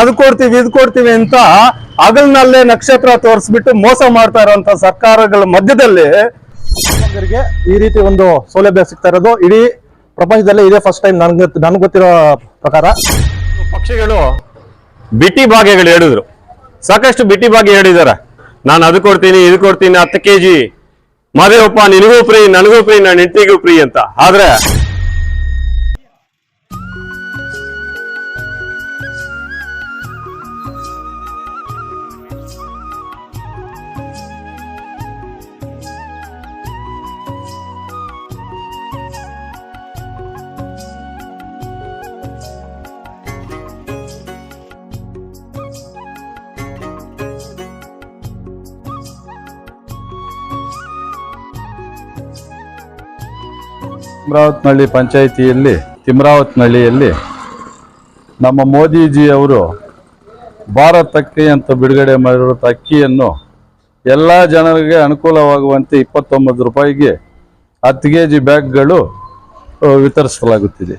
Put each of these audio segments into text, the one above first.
ಅದು ಕೊಡ್ತೀವಿ, ಇದು ಕೊಡ್ತೀವಿ ಅಂತ ಹಗಲ್ನಲ್ಲೇ ನಕ್ಷತ್ರ ತೋರಿಸ್ಬಿಟ್ಟು ಮೋಸ ಮಾಡ್ತಾ ಇರುವಂತ ಸರ್ಕಾರಗಳ ಮಧ್ಯದಲ್ಲಿ ಈ ರೀತಿ ಒಂದು ಸೌಲಭ್ಯ ಸಿಗ್ತಾ ಇರೋದು. ಇಡೀ ಪ್ರಪಂಚದಲ್ಲೇ ಇದೇ ಫಸ್ಟ್ ಟೈಮ್ ನನ್ಗೆ ನನ್ಗೆ ಗೊತ್ತಿರೋ ಪ್ರಕಾರ. ಪಕ್ಷಿಗಳು ಬಿಟ್ಟಿ ಭಾಗ್ಯಗಳು ಹೇಳಿದ್ರು. ಸಾಕಷ್ಟು ಬಿಟ್ಟಿ ಭಾಗ್ಯ ಹೇಳಿದ್ದಾರೆ ನಾನು ಅದು ಕೊಡ್ತೀನಿ, ಇದು ಕೊಡ್ತೀನಿ, ಹತ್ತು ಕೆ ಜಿ ನಿನಗೂ ಫ್ರೀ ನನಗೂ ಫ್ರೀ ನನ್ನ ಹೆಂಡತಿಗೂ ಫ್ರೀ ಅಂತ. ಆದ್ರೆ ತಿಮ್ರಾವತ್ನಹಳ್ಳಿ ಪಂಚಾಯಿತಿಯಲ್ಲಿ, ತಿಮ್ರಾವತ್ನಹಳ್ಳಿಯಲ್ಲಿ ನಮ್ಮ ಮೋದಿಜಿ ಅವರು ಭಾರತ್ ಅಕ್ಕಿ ಅಂತ ಬಿಡುಗಡೆ ಮಾಡಿರುವಂಥ ಅಕ್ಕಿಯನ್ನು ಎಲ್ಲ ಜನರಿಗೆ ಅನುಕೂಲವಾಗುವಂತೆ ಇಪ್ಪತ್ತೊಂಬತ್ತು ರೂಪಾಯಿಗೆ ಹತ್ತು ಕೆ ಜಿ ಬ್ಯಾಗ್ಗಳು ವಿತರಿಸಲಾಗುತ್ತಿದೆ.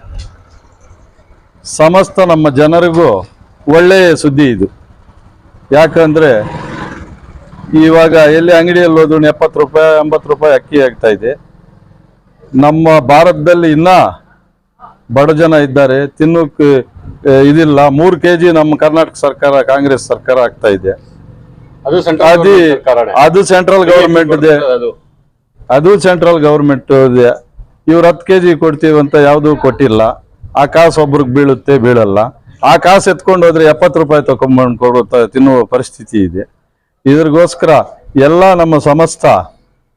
ಸಮಸ್ತ ನಮ್ಮ ಜನರಿಗೂ ಒಳ್ಳೆಯ ಸುದ್ದಿ ಇದು. ಯಾಕಂದರೆ ಇವಾಗ ಎಲ್ಲಿ ಅಂಗಡಿಯಲ್ಲಿ ಹೋದ್ರು ಎಪ್ಪತ್ತು ರೂಪಾಯಿ, ಎಂಬತ್ತು ರೂಪಾಯಿ ಅಕ್ಕಿ ಆಗ್ತಾ ಇದೆ. ನಮ್ಮ ಭಾರತದಲ್ಲಿ ಇನ್ನ ಬಡ ಜನ ಇದ್ದಾರೆ. ತಿನ್ನೋಕೆ ಇದಿಲ್ಲ. ಮೂರು ಕೆ ಜಿ ನಮ್ಮ ಕರ್ನಾಟಕ ಸರ್ಕಾರ ಕಾಂಗ್ರೆಸ್ ಸರ್ಕಾರ ಆಗ್ತಾ ಇದೆ. ಅದು ಸೆಂಟ್ರಲ್ ಗೌರ್ಮೆಂಟ್ ಇದೆ. ಅದು? ಸೆಂಟ್ರಲ್ ಗೌರ್ಮೆಂಟ್ ಇದೆ. ಇವ್ರು ಹತ್ತು ಕೆ ಜಿ ಕೊಡ್ತೀವಿ ಅಂತ ಯಾವುದೂ ಕೊಟ್ಟಿಲ್ಲ. ಆ ಕಾಸು ಒಬ್ರಿಗೆ ಬೀಳುತ್ತೆ ಬೀಳಲ್ಲ. ಆ ಕಾಸು ಎತ್ಕೊಂಡು ಹೋದ್ರೆ ಎಪ್ಪತ್ತು ರೂಪಾಯಿ ತಗೊಂಡ್ಬಂದು ಕೊಡೋ ತಿನ್ನುವ ಪರಿಸ್ಥಿತಿ ಇದೆ. ಇದ್ರಿಗೋಸ್ಕರ ಎಲ್ಲ ನಮ್ಮ ಸಮಸ್ತ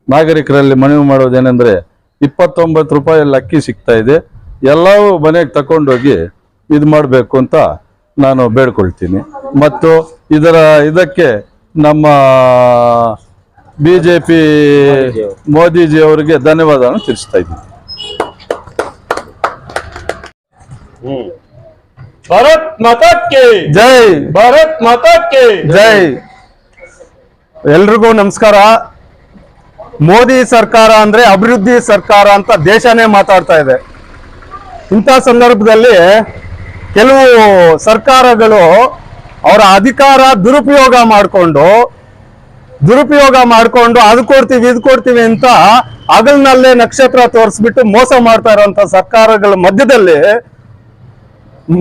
ನಾಗರಿಕರಲ್ಲಿ ಮನವಿ ಮಾಡೋದೇನೆಂದ್ರೆ ಇಪ್ಪತ್ತೊಂಬತ್ತು ರೂಪಾಯಲ್ಲಿ ಅಕ್ಕಿ ಸಿಗ್ತಾ ಇದೆ. ಎಲ್ಲವೂ ಮನೆಗೆ ತಕೊಂಡೋಗಿ ಇದು ಮಾಡಬೇಕು ಅಂತ ನಾನು ಬೇಡ್ಕೊಳ್ತೀನಿ. ಮತ್ತು ಇದರ ಇದಕ್ಕೆ ನಮ್ಮ ಬಿ ಜೆ ಪಿ ಮೋದಿಜಿ ಅವರಿಗೆ ಧನ್ಯವಾದ ತಿಳಿಸ್ತಾ ಇದ್ದೀನಿ. ಭಾರತ್ ಮತಕ್ಕೆ ಜೈ. ಭಾರತ್ ಮತಕ್ಕೆ ಜೈ. ಎಲ್ರಿಗೂ ನಮಸ್ಕಾರ. ಮೋದಿ ಸರ್ಕಾರ ಅಂದ್ರೆ ಅಭಿವೃದ್ಧಿ ಸರ್ಕಾರ ಅಂತ ದೇಶನೇ ಮಾತಾಡ್ತಾ ಇದೆ. ಇಂಥ ಸಂದರ್ಭದಲ್ಲಿ ಕೆಲವು ಸರ್ಕಾರಗಳು ಅವರ ಅಧಿಕಾರ ದುರುಪಯೋಗ ಮಾಡಿಕೊಂಡು ದುರುಪಯೋಗ ಮಾಡಿಕೊಂಡು ಅದು ಕೊಡ್ತೀವಿ, ಇದು ಕೊಡ್ತೀವಿ ಅಂತ ಹಗಲ್ನಲ್ಲೇ ನಕ್ಷತ್ರ ತೋರಿಸ್ಬಿಟ್ಟು ಮೋಸ ಮಾಡ್ತಾ ಇರೋಂಥ ಸರ್ಕಾರಗಳ ಮಧ್ಯದಲ್ಲಿ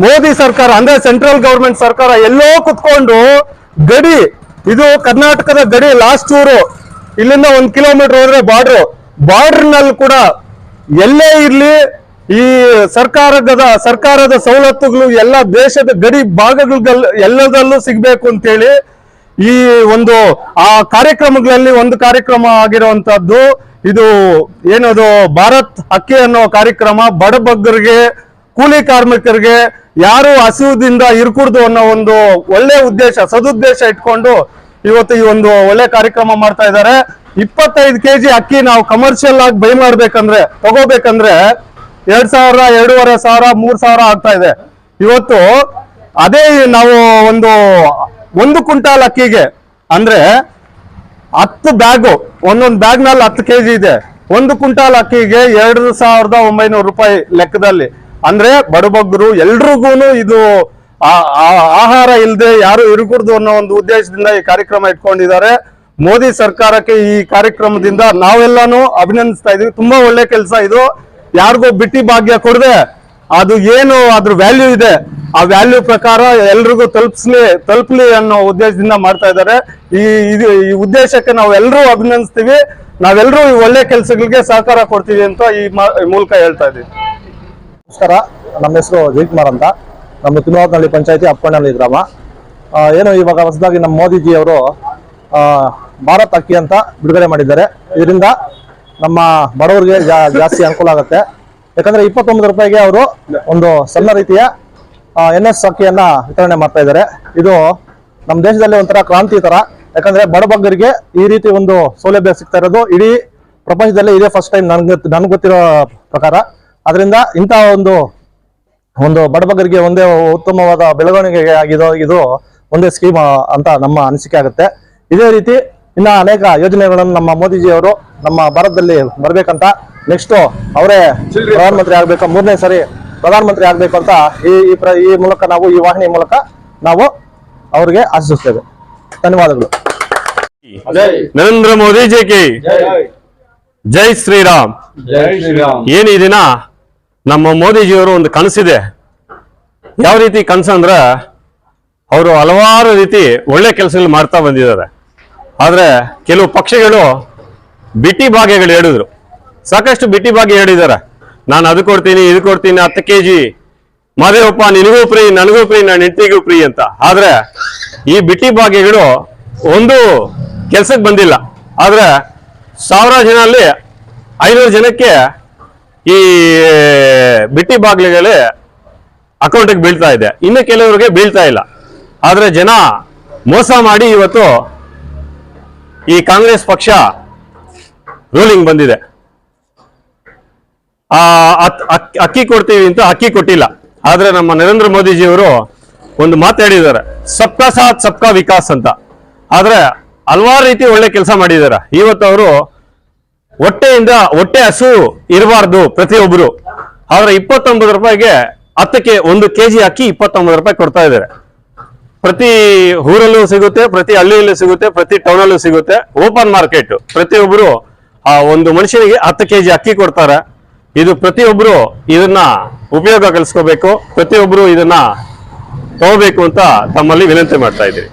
ಮೋದಿ ಸರ್ಕಾರ ಅಂದ್ರೆ ಸೆಂಟ್ರಲ್ ಗೌರ್ಮೆಂಟ್ ಸರ್ಕಾರ ಎಲ್ಲೋ ಕುತ್ಕೊಂಡು ಗಡಿ, ಇದು ಕರ್ನಾಟಕದ ಗಡಿ ಲಾಸ್ಟ್ ಊರು ಇಲ್ಲಿಂದ ಒಂದ್ ಕಿಲೋಮೀಟರ್ ಹೋದ್ರೆ ಬಾರ್ಡರ್ ಬಾರ್ಡರ್ನಲ್ಲಿ ಕೂಡ ಎಲ್ಲೇ ಇರ್ಲಿ, ಈ ಸರ್ಕಾರದ ಸರ್ಕಾರದ ಸವಲತ್ತುಗಳು ಎಲ್ಲ ದೇಶದ ಗಡಿ ಭಾಗಗಳ ಎಲ್ಲದಲ್ಲೂ ಸಿಗ್ಬೇಕು ಅಂತೇಳಿ ಈ ಒಂದು, ಆ ಕಾರ್ಯಕ್ರಮಗಳಲ್ಲಿ ಒಂದು ಕಾರ್ಯಕ್ರಮ ಆಗಿರುವಂತದ್ದು, ಇದು ಏನದು ಭಾರತ್ ಅಕ್ಕಿ ಅನ್ನೋ ಕಾರ್ಯಕ್ರಮ, ಬಡಬಗ್ಗರಿಗೆ, ಕೂಲಿ ಕಾರ್ಮಿಕರಿಗೆ ಯಾರು ಹಸಿವುದಿಂದ ಇರ್ಕೂಡ್ದು ಅನ್ನೋ ಒಂದು ಒಳ್ಳೆ ಉದ್ದೇಶ, ಸದುದ್ದೇಶ ಇಟ್ಕೊಂಡು ಇವತ್ತು ಈ ಒಂದು ಒಳ್ಳೆ ಕಾರ್ಯಕ್ರಮ ಮಾಡ್ತಾ ಇದ್ದಾರೆ. ಇಪ್ಪತ್ತೈದು ಕೆಜಿ ಅಕ್ಕಿ ನಾವು ಕಮರ್ಷಿಯಲ್ ಆಗಿ ಬೈ ಮಾಡ್ಬೇಕಂದ್ರೆ, ತಗೋಬೇಕಂದ್ರೆ ಎರಡ್ ಸಾವಿರ, ಎರಡೂವರೆ ಸಾವಿರ, ಮೂರ್ ಸಾವಿರ ಆಗ್ತಾ ಇದೆ. ಇವತ್ತು ಅದೇ ನಾವು ಒಂದು ಒಂದು ಕ್ವಿಂಟಾಲ್ ಅಕ್ಕಿಗೆ ಅಂದ್ರೆ ಹತ್ತು ಬ್ಯಾಗು ಒಂದೊಂದು ಬ್ಯಾಗ್ನಲ್ಲಿ ಹತ್ತು ಕೆಜಿ ಇದೆ. ಒಂದು ಕ್ವಿಂಟಾಲ್ ಅಕ್ಕಿಗೆ ಎರಡು ಸಾವಿರದ ಒಂಬೈನೂರು ರೂಪಾಯಿ ಲೆಕ್ಕದಲ್ಲಿ. ಅಂದ್ರೆ ಬಡಬಗ್ಗರು ಎಲ್ರಿಗೂ ಇದು ಆಹಾರ ಇಲ್ಲದೆ ಯಾರು ಇರಕೂಡ್ದು ಅನ್ನೋ ಒಂದು ಉದ್ದೇಶದಿಂದ ಈ ಕಾರ್ಯಕ್ರಮ ಇಟ್ಕೊಂಡಿದ್ದಾರೆ. ಮೋದಿ ಸರ್ಕಾರಕ್ಕೆ ಈ ಕಾರ್ಯಕ್ರಮದಿಂದ ನಾವೆಲ್ಲಾನು ಅಭಿನಂದಿಸ್ತಾ ಇದೀವಿ ತುಂಬಾ ಒಳ್ಳೆ ಕೆಲಸ ಇದು. ಯಾರಿಗೂ ಬಿಟ್ಟಿ ಭಾಗ್ಯ ಕೊಡದೆ, ಅದು ಏನು ಅದ್ರ ವ್ಯಾಲ್ಯೂ ಇದೆ. ಆ ವ್ಯಾಲ್ಯೂ ಪ್ರಕಾರ ಎಲ್ರಿಗೂ ತಲುಪಿಸ್ಲಿ, ತಲುಪಲಿ ಅನ್ನೋ ಉದ್ದೇಶದಿಂದ ಮಾಡ್ತಾ ಇದ್ದಾರೆ. ಈ, ಇದು, ಈ ಉದ್ದೇಶಕ್ಕೆ ನಾವೆಲ್ಲರೂ ಅಭಿನಂದಿಸ್ತೀವಿ. ನಾವೆಲ್ಲರೂ ಈ ಒಳ್ಳೆ ಕೆಲಸಗಳಿಗೆ ಸಹಕಾರ ಕೊಡ್ತೀವಿ ಅಂತ ಈ ಮೂಲಕ ಹೇಳ್ತಾ ಇದ್ದೀವಿ. ನಮಸ್ಕಾರ. ನಮ್ಮ ಹೆಸರು ಜಯಕುಮಾರ್ ಅಂತ. ನಮ್ಮ ತಿಮ್ಮವತ್ನಹಳ್ಳಿ ಪಂಚಾಯತಿ ಅಪ್ಪಣ್ಣಹಳ್ಳಿ ಗ್ರಾಮ. ಏನು ಇವಾಗ ಹೊಸದಾಗಿ ನಮ್ಮ ಮೋದಿಜಿ ಅವರು ಭಾರತ್ ಅಕ್ಕಿ ಅಂತ ಬಿಡುಗಡೆ ಮಾಡಿದ್ದಾರೆ. ಇದರಿಂದ ನಮ್ಮ ಬಡವರಿಗೆ ಜಾಸ್ತಿ ಅನುಕೂಲ ಆಗುತ್ತೆ. ಯಾಕಂದ್ರೆ ಇಪ್ಪತ್ತೊಂಬತ್ತು ರೂಪಾಯಿಗೆ ಅವರು ಒಂದು ಸಣ್ಣ ರೀತಿಯ ಎನ್ ಎಸ್ ಅಕ್ಕಿಯನ್ನ ವಿತರಣೆ ಮಾಡ್ತಾ ಇದ್ದಾರೆ. ಇದು ನಮ್ಮ ದೇಶದಲ್ಲಿ ಒಂಥರ ಕ್ರಾಂತಿ ತರ ಯಾಕಂದ್ರೆ ಬಡಬಗ್ಗರಿಗೆ ಈ ರೀತಿ ಒಂದು ಸೌಲಭ್ಯ ಸಿಗ್ತಾ ಇರೋದು ಇಡೀ ಪ್ರಪಂಚದಲ್ಲಿ ಇದೇ ಫಸ್ಟ್ ಟೈಮ್ ನನ್ಗೆ ನನ್ಗೆ ಗೊತ್ತಿರೋ ಪ್ರಕಾರ. ಅದರಿಂದ ಇಂತಹ ಒಂದು ಒಂದು ಬಡಬಗರಿಗೆ ಒಂದೇ ಉತ್ತಮವಾದ ಬೆಳವಣಿಗೆ ಆಗಿದೋ ಇದು ಒಂದೇ ಸ್ಕೀಮ್ ಅಂತ ನಮ್ಮ ಅನಿಸಿಕೆ ಆಗುತ್ತೆ. ಇದೇ ರೀತಿ ಇನ್ನ ಅನೇಕ ಯೋಜನೆಗಳನ್ನು ನಮ್ಮ ಮೋದಿಜಿ ಅವರು ನಮ್ಮ ಭಾರತದಲ್ಲಿ ಬರ್ಬೇಕಂತ ನೆಕ್ಸ್ಟ್ ಅವರೇ ಪ್ರಧಾನಮಂತ್ರಿ ಆಗ್ಬೇಕು ಮೂರನೇ ಸರಿ ಪ್ರಧಾನಮಂತ್ರಿ ಆಗ್ಬೇಕು ಅಂತ ಈ ಈ ಪ್ರ- ಈ ಮೂಲಕ ನಾವು ಈ ವಾಹಿನಿ ಮೂಲಕ ನಾವು ಅವರಿಗೆ ಆಶಿಸುತ್ತೇವೆ. ಧನ್ಯವಾದಗಳು. ನರೇಂದ್ರ ಮೋದಿ ಜೈ. ಕಿ ಜೈ ಶ್ರೀರಾಮ್. ಜೈ ಶ್ರೀರಾಮ್. ಏನು ಈ ದಿನ? ನಮ್ಮ ಮೋದಿಜಿಯವರು ಒಂದು ಕನಸಿದೆ. ಯಾವ ರೀತಿ ಕನಸು ಅಂದ್ರೆ ಅವರು ಹಲವಾರು ರೀತಿ ಒಳ್ಳೆ ಕೆಲಸಗಳು ಮಾಡ್ತಾ ಬಂದಿದ್ದಾರೆ. ಆದರೆ ಕೆಲವು ಪಕ್ಷಗಳು ಬಿಟ್ಟಿ ಭಾಗ್ಯಗಳು ಹೇಳಿದ್ರು. ಸಾಕಷ್ಟು ಬಿಟ್ಟಿ ಭಾಗ್ಯ ಹೇಳಿದ್ದಾರೆ. ನಾನು ಅದು ಕೊಡ್ತೀನಿ, ಇದು ಕೊಡ್ತೀನಿ, ಹತ್ತು ಕೆ ಜಿ ಮಾದೇವಪ್ಪ, ನಿನಗೂ ಫ್ರೀ ನನಗೂ ಫ್ರೀ ನನ್ನ ಹೆಂಡತಿಗೂ ಫ್ರೀ ಅಂತ. ಆದರೆ ಈ ಬಿಟ್ಟಿ ಭಾಗ್ಯಗಳು ಒಂದು ಕೆಲ್ಸಕ್ಕೆ ಬಂದಿಲ್ಲ. ಆದರೆ ಸಾವಿರ ಜನ ಅಲ್ಲಿ ಐನೂರು ಜನಕ್ಕೆ ಈ ಬಿಟ್ಟಿ ಬಾಗ್ಲಿಗಳೇ ಅಕೌಂಟಿಗೆ ಬೀಳ್ತಾ ಇದೆ. ಇನ್ನು ಕೆಲವರಿಗೆ ಬೀಳ್ತಾ ಇಲ್ಲ. ಆದರೆ ಜನ ಮೋಸ ಮಾಡಿ ಇವತ್ತು ಈ ಕಾಂಗ್ರೆಸ್ ಪಕ್ಷ ರೂಲಿಂಗ್ ಬಂದಿದೆ. ಆ ಅಕ್ಕಿ ಕೊಡ್ತೀವಿ ಅಂತ ಅಕ್ಕಿ ಕೊಟ್ಟಿಲ್ಲ. ಆದ್ರೆ ನಮ್ಮ ನರೇಂದ್ರ ಮೋದಿಜಿಯವರು ಒಂದು ಮಾತಾಡಿದ್ದಾರೆ ಸಬ್ಕಾ ಸಾಥ್, ಸಬ್ಕಾ ವಿಕಾಸ್ ಅಂತ. ಆದ್ರೆ ಹಲವಾರು ರೀತಿ ಒಳ್ಳೆ ಕೆಲಸ ಮಾಡಿದ್ದಾರೆ. ಇವತ್ತು ಅವರು ಹೊಟ್ಟೆಯಿಂದ ಹೊಟ್ಟೆ ಹಸು ಇರಬಾರ್ದು ಪ್ರತಿಯೊಬ್ಬರು. ಆದ್ರೆ ಇಪ್ಪತ್ತೊಂಬತ್ತು ರೂಪಾಯಿಗೆ ಹತ್ತಕ್ಕೆ ಒಂದು ಕೆಜಿ ಅಕ್ಕಿ ಇಪ್ಪತ್ತೊಂಬತ್ತು ರೂಪಾಯಿ ಕೊಡ್ತಾ ಇದ್ದಾರೆ. ಪ್ರತಿ ಊರಲ್ಲೂ ಸಿಗುತ್ತೆ, ಪ್ರತಿ ಹಳ್ಳಿಯಲ್ಲೂ ಸಿಗುತ್ತೆ, ಪ್ರತಿ ಟೌನಲ್ಲೂ ಸಿಗುತ್ತೆ. ಓಪನ್ ಮಾರ್ಕೆಟ್ ಪ್ರತಿಯೊಬ್ಬರು ಆ ಒಂದು ಮನುಷ್ಯನಿಗೆ ಹತ್ತು ಕೆಜಿ ಅಕ್ಕಿ ಕೊಡ್ತಾರೆ. ಇದು ಪ್ರತಿಯೊಬ್ಬರು ಇದನ್ನ ಉಪಯೋಗ ಕಲಿಸ್ಕೋಬೇಕು, ಪ್ರತಿಯೊಬ್ಬರು ಇದನ್ನ ತಗೋಬೇಕು ಅಂತ ತಮ್ಮಲ್ಲಿ ವಿನಂತಿ ಮಾಡ್ತಾ ಇದ್ದೀವಿ.